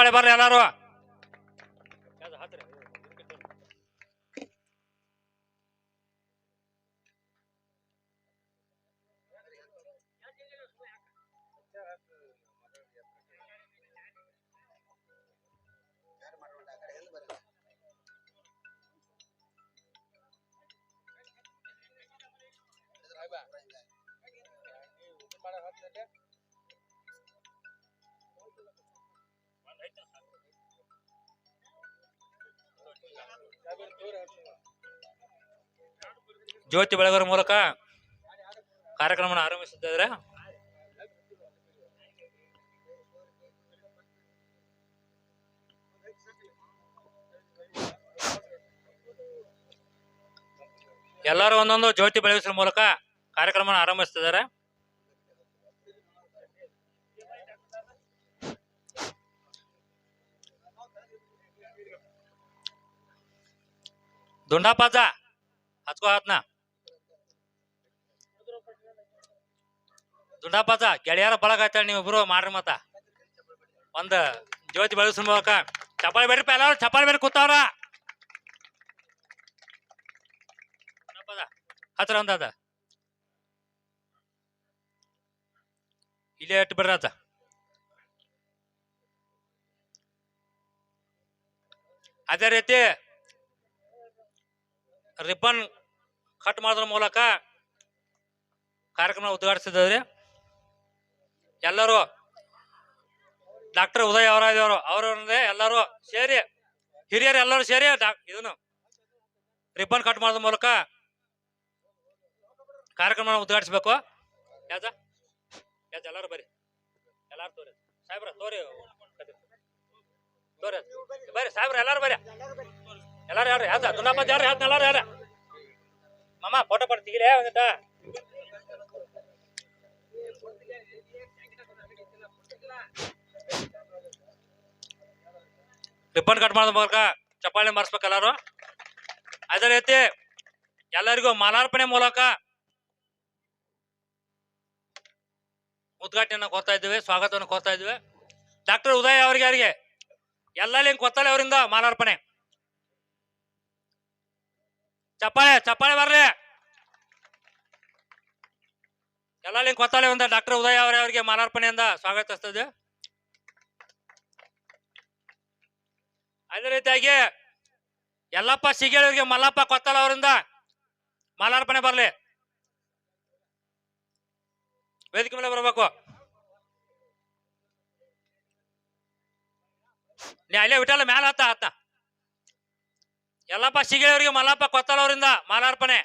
ಚಪ್ಪಾಳೆ ಬರ್ರಿ ಎಲ್ಲಾರು ಜ್ಯೋತಿ ಬೆಳಗರ ಮೂಲಕ ಕಾರ್ಯಕ್ರಮವನ್ನು ಆರಂಭಿಸುತ್ತಿದ್ದಾರೆ ಎಲ್ಲರೂ ಒಂದೊಂದು ಜ್ಯೋತಿ ಬೆಳಗಿಸುವ ಮೂಲಕ ಕಾರ್ಯಕ್ರಮವನ್ನು ಆರಂಭಿಸ್ತಿದ್ದಾರೆ ದುಂಡಾಪಾಜ ಹಚ್ಕೋ ಹಾತ್ನ. ದುಂಡಾಪಾಜ ಗೆಳೆಯರ ಬಳಗ ಆಯ್ತಾಳ ನೀವಿಬ್ರು, ಮಾಡ್ರಿ ಮತ್ತ. ಒಂದ ಜ್ಯೋತಿ ಬೆಳಗಿಸುವ ಮೂಲಕ ಬೇಡ್ರಿ ಪಾ ಎಲ್ಲಾರು, ಚಪ್ಪಾಳಿ ಬೇಡ ಕೂತಾವ್ರ. ಹತ್ರ ಒಂದ ಅದ. ಇಲ್ಲೇ ಇಟ್ಟು ಬಿಡ್ರಿ ಅದ. ಅದೇ ರೀತಿ ರಿಬ್ಬನ್ ಕಟ್ ಮಾಡೋದ್ರ ಮೂಲಕ ಕಾರ್ಯಕ್ರಮ ಉದ್ಘಾಟಿಸಿದ್ರಿ ಎಲ್ಲರೂ ಡಾಕ್ಟರ್ ಉದಯ್ ಅವರಾದವರು ಅವರೇ ಎಲ್ಲರೂ ಸೇರಿ, ಹಿರಿಯರು ಎಲ್ಲರೂ ಸೇರಿ ಇದನ್ನು ರಿಬ್ಬನ್ ಕಟ್ ಮಾಡೋದ್ರ ಮೂಲಕ ಕಾರ್ಯಕ್ರಮ ಉದ್ಘಾಟಿಸ್ಬೇಕು. ಯಾಜ? ಯಾಜ, ಎಲ್ಲರೂ ಬರ್ರಿ ಎಲ್ಲಾರು ತೋರಿ. ಸಾಹೇಬ್ರ, ತೋರಿ. ತೋರಿ. ಬರ್ರಿ ಸಾಹೇಬ್ರ, ಎಲ್ಲಾರು ಬರ್ರಿ ಎಲ್ಲಾರು ಯಾರು? ಯಾವ್ದ ದುಂಡಪ್ಪ ಯಾರು ಯಾವ್ದು ಎಲ್ಲಾರು ಯಾರ? ಮಾಮ ಫೋಟೋ ಪಟ್ಟು ತೆಗಿಲೇ ಒಂದಿಟ ರಿಬ್ಬನ್ ಕಟ್ ಮಾಡೋದ ಮೂಲಕ ಚಪ್ಪಾಳೆ ಮಾಡಿಸ್ಬೇಕು ಎಲ್ಲಾರು. ಅದೇ ರೀತಿ ಎಲ್ಲರಿಗೂ ಮಾಲಾರ್ಪಣೆ ಮೂಲಕ ಉದ್ಘಾಟನೆಯನ್ನು ಕೊಡ್ತಾ ಇದ್ದೀವಿ, ಸ್ವಾಗತವನ್ನು ಕೊಡ್ತಾ ಇದ್ದೀವಿ. ಡಾಕ್ಟರ್ ಉದಯ್ ಅವರಿಗೆ ಯಾರಿಗೆ? ಎಲ್ಲಲ್ಲಿ ಕೊತ್ತಲೆ ಅವರಿಂದ ಮಾಲಾರ್ಪಣೆ. ಚಪ್ಪಾಳೆ ಚಪ್ಪಾಳೆ ಬರ್ರಿ. ಎಲ್ಲಲ್ಲಿ ಕೊತ್ತಾಳೆ ಒಂದ ಡಾಕ್ಟರ್ ಉದಯ ಅವರೇ ಅವರಿಗೆ ಮಾಲಾರ್ಪಣೆಯಿಂದ ಸ್ವಾಗತಿಸ್ತದೆ ಅದೇ ರೀತಿಯಾಗಿ ಯಲ್ಲಪ್ಪ ಸಿಗೇಳಿಯವರಿಗೆ ಮಲ್ಲಪ್ಪ ಕೊತ್ತಲ ಅವರಿಂದ ಮಾಲಾರ್ಪಣೆ ಬರಲಿ. ವೇದಿಕೆ ಮೇಲೆ ಬರಬೇಕು. ನೀ ಅಲ್ಲೇ ಬಿಟ್ಟಲ್ಲ ಮ್ಯಾಲ ಹತ್ತ ಹತ್ತ. ಯಲ್ಲಪ್ಪ ಸಿಗೇಳಿಯವರಿಗೆ ಮಲ್ಲಪ್ಪ ಕೊತ್ತಲ ಅವರಿಂದ ಮಾಲಾರ್ಪಣೆ.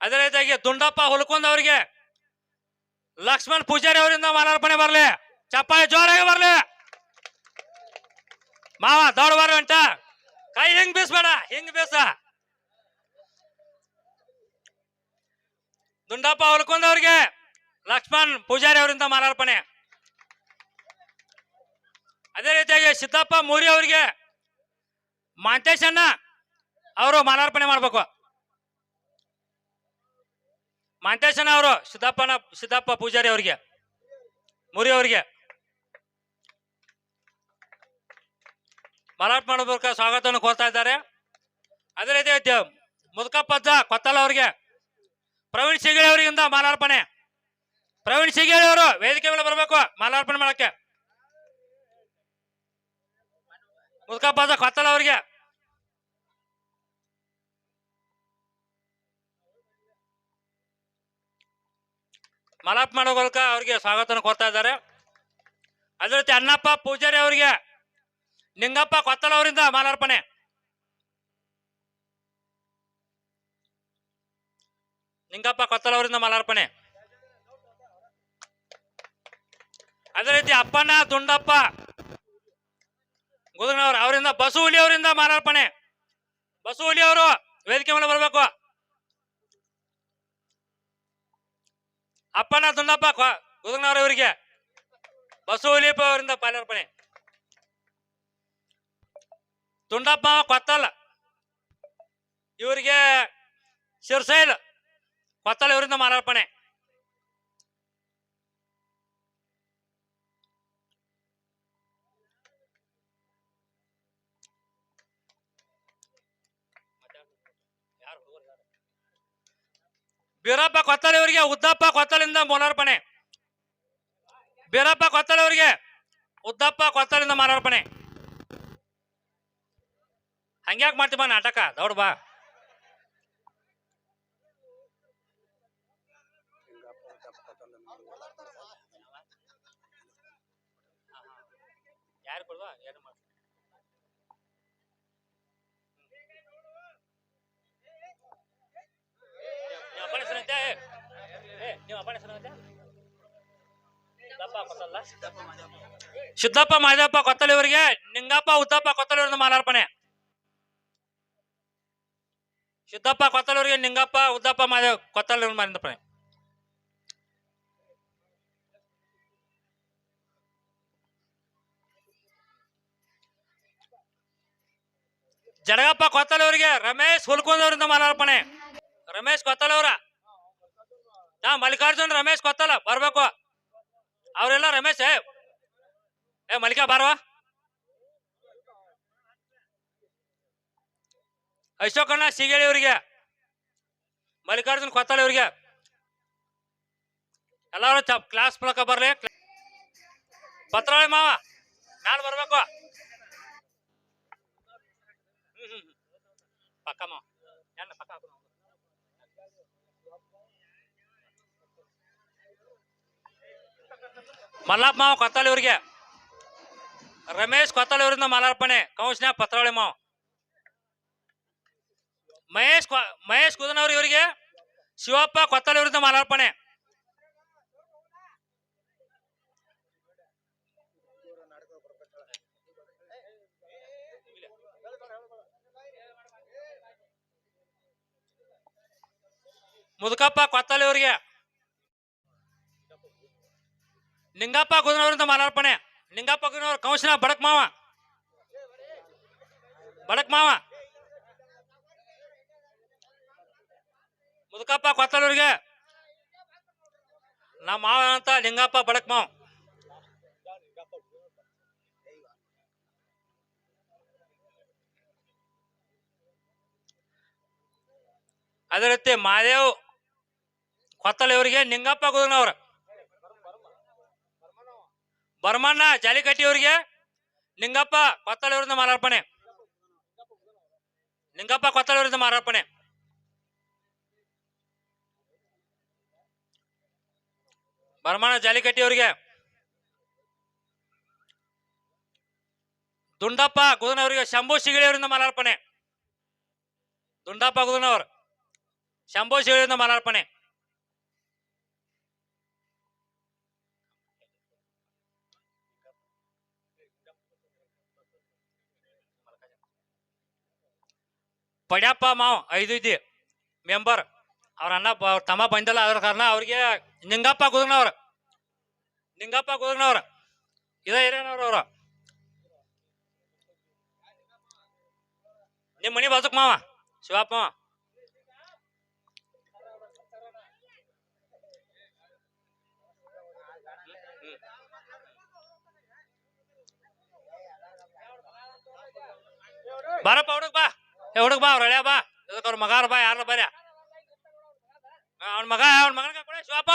ಅದೇ ರೀತಿಯಾಗಿ ದುಂಡಪ್ಪ ಹುಲ್ಕುಂದ್ ಅವರಿಗೆ ಲಕ್ಷ್ಮಣ್ ಪೂಜಾರಿ ಅವರಿಂದ ಮಾಲಾರ್ಪಣೆ ಬರ್ಲಿ. ಚಪ್ಪಾಳೆ ಜೋರಾಗಿ ಬರ್ಲಿ. ಮಾವ ದೊಡ್ಡ ಬಾರ ಅಂಟ ಕೈ ಹಿಂಗ್ ಬೀಸ್ಬೇಡ, ಹಿಂಗ್ ಬೀಸ. ದುಂಡಪ್ಪ ಹುಲ್ಕುಂದ್ ಅವ್ರಿಗೆ ಲಕ್ಷ್ಮಣ್ ಪೂಜಾರಿ ಅವರಿಂದ ಮಾಲಾರ್ಪಣೆ. ಅದೇ ರೀತಿಯಾಗಿ ಸಿದ್ದಪ್ಪ ಮೂರಿ ಅವರಿಗೆ ಮಾಂತೇಶಣ್ಣ ಅವರು ಮಾಲಾರ್ಪಣೆ ಮಾಡ್ಬೇಕು. ಮಾಂತೇಶಣ್ಣ ಅವರು ಸಿದ್ದಪ್ಪನ ಸಿದ್ದಪ್ಪ ಪೂಜಾರಿ ಅವರಿಗೆ, ಮುರಿ ಅವರಿಗೆ. ಮಾಲಾರ್ಪಣೆ ಮಾಡಬೇಕು ಸ್ವಾಗತವನ್ನು ಕೋರ್ತಾ ಇದ್ದಾರೆ. ಅದೇ ರೀತಿ ಮುದುಕಪ್ಪ ಮುದುಕಪ್ಪಜ್ಜ ಕೊತ್ತಲ ಅವರಿಗೆ, ಪ್ರವೀಣ್ ಸಿಗೇಳಿ ಅವರಿಂದ ಮಾಲಾರ್ಪಣೆ. ಪ್ರವೀಣ್ ಸಿಗೇಳಿ ಅವರು ವೇದಿಕೆ ಮೇಲೆ ಬರಬೇಕು ಮಾಲಾರ್ಪಣೆ ಮಾಡಕ್ಕೆ. ಮುದುಕಪ್ಪಜ್ಜ ಕೊತ್ತಲ ಅವರಿಗೆ. ಮಾಲಾಪ್ ಮಾಡೋ ಮೂಲಕ ಅವರಿಗೆ ಸ್ವಾಗತನ ಕೊಡ್ತಾ ಇದ್ದಾರೆ. ಅದೇ ರೀತಿ ಅಣ್ಣಪ್ಪ ಪೂಜಾರಿ ಅವರಿಗೆ, ನಿಂಗಪ್ಪ ಕೊತ್ತಲ ಅವರಿಂದ ಮಾಲಾರ್ಪಣೆ. ನಿಂಗಪ್ಪ ಕೊತ್ತಲ ಅವರಿಂದ ಮಾಲಾರ್ಪಣೆ. ಅದೇ ರೀತಿ ಅಪ್ಪಣ್ಣ, ದುಂಡಪ್ಪ ಗುದನವ್ರು ಅವರಿಂದ ಬಸು ಹುಲಿ ಅವರಿಂದ ಮಾಲಾರ್ಪಣೆ ಬಸು ಹುಲಿ ಅವರು ವೇದಿಕೆ ಮೇಲೆ ಬರಬೇಕು ಅಪ್ಪಣ್ಣ ದುಂಡಪ್ಪ ಗುದನವ್ರ ಇವರಿಗೆ ಬಸು ಹುಲಿಯಪ್ಪ ಅವರಿಂದ ಮಾಲಾರ್ಪಣೆ ದುಂಡಪ್ಪ ಕೊತ್ತಲ್ಲ ಇವರಿಗೆ ಶಿರ್ಸೈಲ್ ಕೊತ್ತಲ ಇವರಿಂದ ಮಾಲಾರ್ಪಣೆ ಬೀರಪ್ಪ ಕೊತ್ತಲೆ ಅವರಿಗೆ ಉದ್ದಪ್ಪ ಕೊತ್ತಲಿಂದ ಮಾಲಾರ್ಪಣೆ ಬೀರಪ್ಪ ಕೊತ್ತಲೆ ಅವರಿಗೆ ಉದ್ದಪ್ಪ ಕೊತ್ತಲಿಂದ ಮಾರಾರ್ಪಣೆ ಹಂಗ್ಯಾಕ್ ಮಾಡ್ತೀವ ನಾಟಕ, ದೌಡ್ ಬಾ. ಯಾರು ಕೊಡುವ? ಏನು ಮಾಡ ಸಿದ್ದಪ್ಪ ಕೊತ್ತಲ್ಲ ಮಾದಪ್ಪ ಕೊತ್ತಲಿ ಇವರಿಗೆ ನಿಂಗಪ್ಪ ಉದ್ದಪ್ಪ ಕೊತ್ತಲಿ ಅವರಿಂದ ಮಾಲಾರ್ಪಣೆ. ಸಿದ್ದಪ್ಪ ಕೊತ್ತಲಿ ಅವರಿಗೆ ನಿಂಗಪ್ಪ ಉದ್ದಪ್ಪ ಮಾದೇವ್ ಕೊತ್ತಲಿ ಅವ್ರಿಂದ ಮಾಲಾರ್ಪಣೆ. ಜಡಗಪ್ಪ ಕೊತ್ತಲ ಅವರಿಗೆ ರಮೇಶ್ ಹುಲ್ಕುಂದ್ ಅವರಿಂದ ಮಾಲಾರ್ಪಣೆ. ರಮೇಶ್ ಕೊತ್ತಲ ಅವರ ಹಾ ಮಲ್ಲಿಕಾರ್ಜುನ್, ರಮೇಶ್ ಕೊತ್ತಲ, ಬರ್ಬೇಕು. ಅವರೆಲ್ಲ ರಮೇಶ್, ಏ ಮಲ್ಲಿಕಾ ಬಾರವಾ ಅಶೋಕಣ್ಣ ಸಿಗೇಳಿ ಅವರಿಗೆ, ಮಲ್ಲಿಕಾರ್ಜುನ್ ಕೊತ್ತಾಳೆ ಅವರಿಗೆ. ಎಲ್ಲರೂ ಚ ಕ್ಲಾಸ್ ಮೂಲಕ ಬರ್ಲಿ. ಪತ್ರಾಳಿ ಮಾವ ನಾಳೆ ಬರ್ಬೇಕು. ಹ್ಮ್ ಹ್ಮ್ ಪಕ್ಕ ಹಾಕು ಮಾವ. ಮಲ್ಲಪ್ಪ ಮಾವ ಕೊತ್ತಳಿ ಇವರಿಗೆ ರಮೇಶ್ ಕೊತ್ತಲಿ ಇವರಿಂದ ಮಾಲಾರ್ಪಣೆ ಕೌನ್ಸ್ನ್ಯಾಗ ಪತ್ರಾವಳಿ ಮಾವ. ಮಹೇಶ್ ಮಹೇಶ್ ಕುದನವ್ರ ಇವರಿಗೆ ಶಿವಪ್ಪ ಕೊತ್ತಳಿ ಇವರಿಂದ ಮಾಲಾರ್ಪಣೆ ಮುದುಕಪ್ಪ ಕೊತ್ತಳಿ ಅವರಿಗೆ ನಿಂಗಪ್ಪ ಕುದನವರಿಂದ ಮಾಲಾರ್ಪಣೆ ನಿಂಗಪ್ಪ ಕುದನವ್ರ ಕೌಶಲ ಬಡಕ್ ಮಾವ. ಬಡಕ್ ಮಾವ. ಮುದುಕಪ್ಪ ಕೊತ್ತಲೂರಿಗೆ. ನಮ್ಮ ಮಾವ ಅಂತ ಲಿಂಗಪ್ಪ ಬಡಕ್ ಮಾವ. ಅದೇ ರೀತಿ ಮಾದೇವ್ ಕೊತ್ತಲೆಯವರಿಗೆ ನಿಂಗಪ್ಪ ಗುದನವ್ರ ಬರ್ಮಣ್ಣ ಜಾಲಿಕಟ್ಟಿ ಅವರಿಗೆ ನಿಂಗಪ್ಪ ಕೊತ್ತಲ ಮಾರಾರ್ಪಣೆ. ನಿಂಗಪ್ಪ ಕೊತ್ತಲ ಮಾರಾರ್ಪಣೆ. ಬರ್ಮಣ್ಣ ಜಾಲಿಕಟ್ಟಿ ಅವರಿಗೆ ದುಂಡಪ್ಪ ಗುದನವರಿಗೆ ಶಂಭು ಶಿಗಳಿಯವರಿಂದ ಮಾರಾರ್ಪಣೆ. ದುಂಡಪ್ಪ ಗುದನವರು, ಶಂಭು ಶಿಗಳಿಂದ ಮಾಲಾರ್ಪಣೆ ಪಡ್ಯಪ್ಪ ಮಾವ, ಐದು ಇದ್ದಿ ಮೆಂಬರ್ ಅವ್ರ ಅಣ್ಣ ತಮ್ಮ ಬಂದಿಲ್ಲ ಅದ್ರ ಕಾರಣ ಅವ್ರಿಗೆ ನಿಂಗಪ್ಪ ಗುದನವ್ರ ನಿಂಗಪ್ಪ ಗುದನವ್ರ ಇದ ಹಿರಿಯನವ್ರ ಅವ್ರ. ನಿಮ್ಮ ಮನೆ ಬಾಜುಕ್ ಮಾವ, ಶಿವಪ್ಪ ಮಾವ. ಬಾರಪ್ಪ ಹುಡುಗ ಬಾ. ಹುಡುಗ ಬಾ, ಅವ್ರ ಹಳೆಯ ಬಾ. ಅವ್ರ ಮಗಾರ ಬಾ ಯಾರ ಬರ್ಯ ಅವ್ನ ಮಗ, ಅವ್ನ ಮಗನ ಕೊಡಿ ಶಿವಪ್ಪ.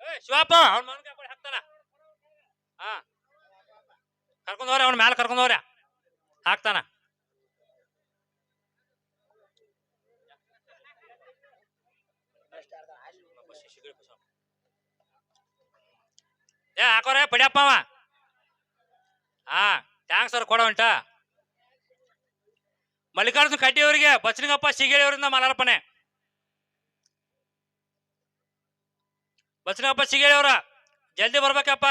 ಏ, ಶಿವಪ್ಪ, ಅವ್ನ ಮಗನ ಕೊಡಿ ಹಾಕ್ತಾನ. ಹಾ ಕರ್ಕೊಂಡ್ ಹೋಗ್ರಿ, ಅವ್ನ ಮ್ಯಾಲ ಕರ್ಕೊಂಡ್ ಹೋಗ್ರಿ. ಹಾಕ್ತಾನ. ಏ, ಹಾಕೋರೆ, ಪಡಿಯಪ್ಪ ಅವ. ಹಾ ಟ್ಯಾಂಕ್ಸ್ ಅವ್ರು ಕೊಡೋ ಉಂಟ. ಮಲ್ಲಿಕಾರ್ಜುನ ಕಡ್ಡಿ ಅವರಿಗೆ ಬಚ್ಚನಿಗಪ್ಪ ಸಿಗೇಳಿ ಅವರಿಂದ ಮಾಲಾರ್ಪಣೆ. ಬಚ್ಚನಿಗಪ್ಪ ಸಿಗೇಳಿ ಅವರ, ಜಲ್ದಿ ಬರ್ಬೇಕಪ್ಪ.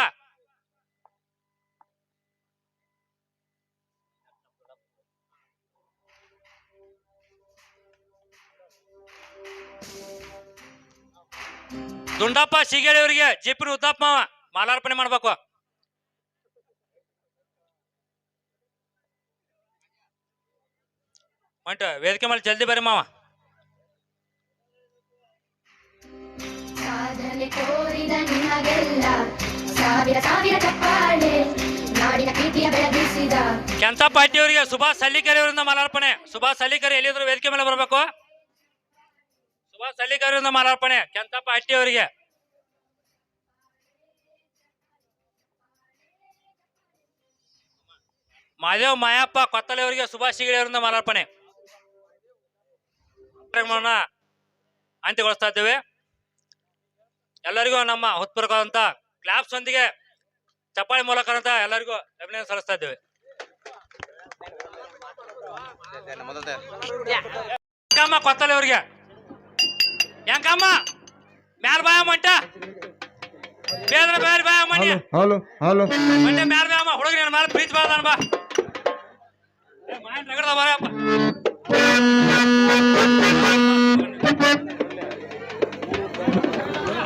ದುಂಡಪ್ಪ ಸಿಗೇಳಿ ಅವರಿಗೆ ಜಿಪಿನ ಉದ್ದಪ್ಪ ಮಾಲಾರ್ಪಣೆ ಮಾಡ್ಬೇಕು. ಮಂಟ ವೇದಿಕೆ ಮೇಲೆ ಜಲ್ದಿ ಬರ್ರಿ ಮಾವ. ಸಾಧನೆ ತೋರಿದ ನಿಮಗೆಲ್ಲ ಸಾವಿರ ಸಾವಿರ ಚಪ್ಪಾಳೆ ನಾಡಿನ ಪ್ರೀತಿಯ ಬೆಳಗಿಸಿದ. ಕೆಂತ ಪಾಟಿ ಅವರಿಗೆ ಸುಭಾಷ್ ಸಲ್ಲಿಕರಿ ಅವರಿಂದ ಮಾಲಾರ್ಪಣೆ. ಸುಭಾಷ್ ಸಲ್ಲಿಕರಿ ಎಲ್ಲಿದ್ರು ವೇದಿಕೆ ಮೇಲೆ ಬರಬೇಕು. ಸುಭಾಷ್ ಸಲ್ಲಿಕರಿ ಅವರಿಂದ ಮಾಲಾರ್ಪಣೆ ಕೆಂತಪ್ಪ ಹಟ್ಟಿ ಅವರಿಗೆ ಮಾದೇವ್ ಮಾಯಪ್ಪ ಕೊತ್ತಲೆ ಅವರಿಗೆ ಸುಭಾಷ್ ಸಿಗಡಿ ಅವರಿಂದ ಮಾಲಾರ್ಪಣೆ. ಕಾರ್ಯಕ್ರಮವನ್ನ ಅಂತ್ಯಗೊಳಿಸ್ತಾ ಇದ್ದೇವೆ. ಎಲ್ಲರಿಗೂ ನಮ್ಮ ಹೃತ್ಪೂರ್ವಕವಾದಂತ ಕ್ಲಾಪ್ಸ್ ಒಂದಿಗೆ ಚಪ್ಪಾಳಿ ಮೂಲಕ ಅಂತ ಎಲ್ಲರಿಗೂ ಅಭಿನಂದನೆ ಸಲ್ಲಿಸ್ತಾ ಇದ್ದೇವೆ. ಹೆಂಗಮ್ಮ ಕೊತ್ತಲೆ ಅವ್ರಿಗೆ. ಹೆಂಗಮ್ಮ ಮ್ಯಾಲ ಬಾಯ ಮಂಟ ಬೇದ್ರ ಬೇರೆ ಬಾಯ ಮಣಿ ಹಲೋ ಹಲೋ ಮಂಡೆ ಮ್ಯಾಲ ಬಾಯಮ್ಮ ಹುಡುಗ್ರಿ ನನ್ನ ಮ್ಯಾಲ ಪ್ರೀತಿ ಬಾದ ಬಾ. ಏ, ನಗರದ ರಗಡ್ದ থাকবেন